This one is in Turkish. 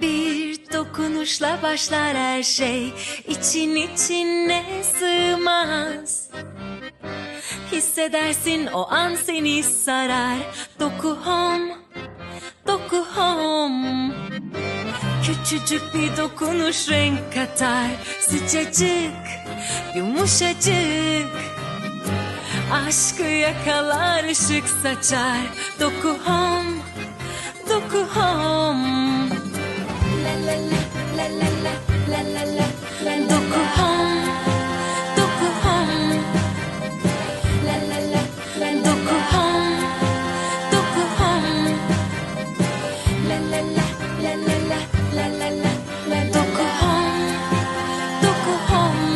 Bir dokunuşla başlar her şey. İçin içine sığmaz. Hissedersin o an seni sarar. Doku home, doku home Küçücük bir dokunuş renk katar. Sıcacık, yumuşacık. Aşkı yakalar ışık saçar. Doku home, home.